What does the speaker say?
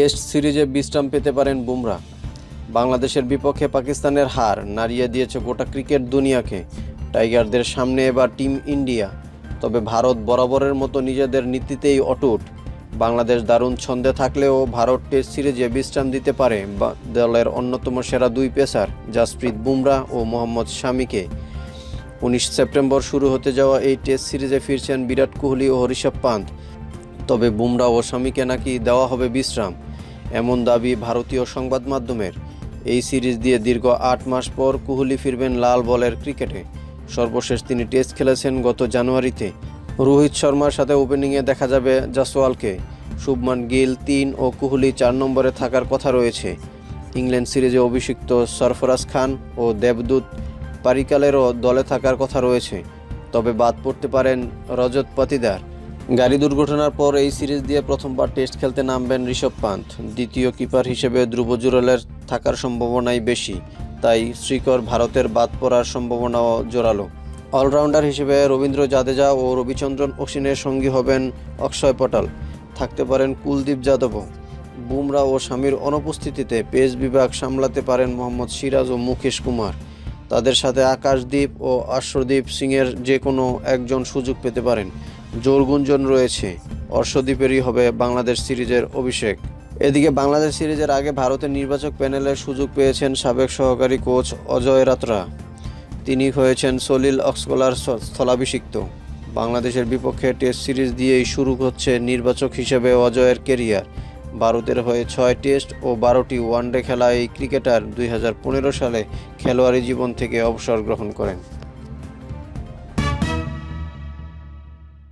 Test সিরিজে বিশ্রাম পেতে পারেন বুমরা। বাংলাদেশের বিপক্ষে পাকিস্তানের হার নাড়িয়ে দিয়েছে গোটা ক্রিকেট দুনিয়াকে। টাইগারদের সামনে এবার টিম ইন্ডিয়া। তবে ভারত বরাবরের মতো নিজেদের নীতিতেই অটুট। বাংলাদেশ দারুণ ছন্দে থাকলেও ভারত টেস্ট সিরিজে বিশ্রাম দিতে পারে দলের অন্যতম সেরা দুই পেসার জাসপ্রীত বুমরা ও মোহাম্মদ শামিকে। উনিশ সেপ্টেম্বর শুরু হতে যাওয়া এই টেস্ট সিরিজে ফিরছেন বিরাট কোহলি ও ঋষভ পান্ত। তবে বুমরা ও শামিকে নাকি দেওয়া হবে বিশ্রাম। এমন দাবি ভারতীয় সংবাদ মাধ্যমের। এই সিরিজ দিয়ে দীর্ঘ আট মাস পর কোহলি ফিরবেন লাল বলের ক্রিকেটে। সর্বশেষ তিনি টেস্ট খেলেছেন গত জানুয়ারিতে। রোহিত শর্মার সাথে ওপেনিংয়ে দেখা যাবে জাসওয়ালকে শুভমান গিল তিন ও কোহলি চার নম্বরে থাকার কথা রয়েছে। ইংল্যান্ড সিরিজে অভিষিক্ত সরফরাজ খান ও দেবদূত পারিকালেরও দলে থাকার কথা রয়েছে। তবে বাদ পড়তে পারেন রজত পাতিদার। গাড়ি দুর্ঘটনার পর এই সিরিজ দিয়ে প্রথমবার টেস্ট খেলতে নামবেন ঋষভ পান্ত দ্বিতীয় কিপার হিসেবে ধ্রুব জুরেলের থাকার সম্ভাবনাই বেশি। তাই শ্রীকর ভারতের বাদ পড়ার সম্ভাবনাও জোরালো। অলরাউন্ডার হিসেবে রবীন্দ্র জাদেজা ও রবিচন্দ্রন অশ্বিনের সঙ্গী হবেন অক্ষয় পটাল। থাকতে পারেন কুলদীপ যাদবও। বুমরা ও স্বামীর অনুপস্থিতিতে পেস বিভাগ সামলাতে পারেন মোহাম্মদ সিরাজ ও মুকেশ কুমার। তাদের সাথে আকাশদীপ ও অর্শদীপ সিংয়ের যে কোনো একজন সুযোগ পেতে পারেন। জোর গুঞ্জন রয়েছে। অর্শদীপেরই হবে বাংলাদেশ সিরিজের অভিষেক। এদিকে বাংলাদেশ সিরিজের আগে ভারতের নির্বাচক প্যানেলের সুযোগ পেয়েছেন সাবেক সহকারী কোচ অজয় রাত্রা। তিনি হয়েছেন সলিল অক্সকলার স্থলাভিষিক্ত। বাংলাদেশের বিপক্ষে টেস্ট সিরিজ দিয়েই শুরু হচ্ছে নির্বাচক হিসেবে অজয়ের কেরিয়ার ভারতের হয়ে ছয় টেস্ট ও বারোটি ওয়ানডে খেলা এই ক্রিকেটার দুই হাজার পনেরো সালে খেলোয়াড়ি জীবন থেকে অবসর গ্রহণ করেন।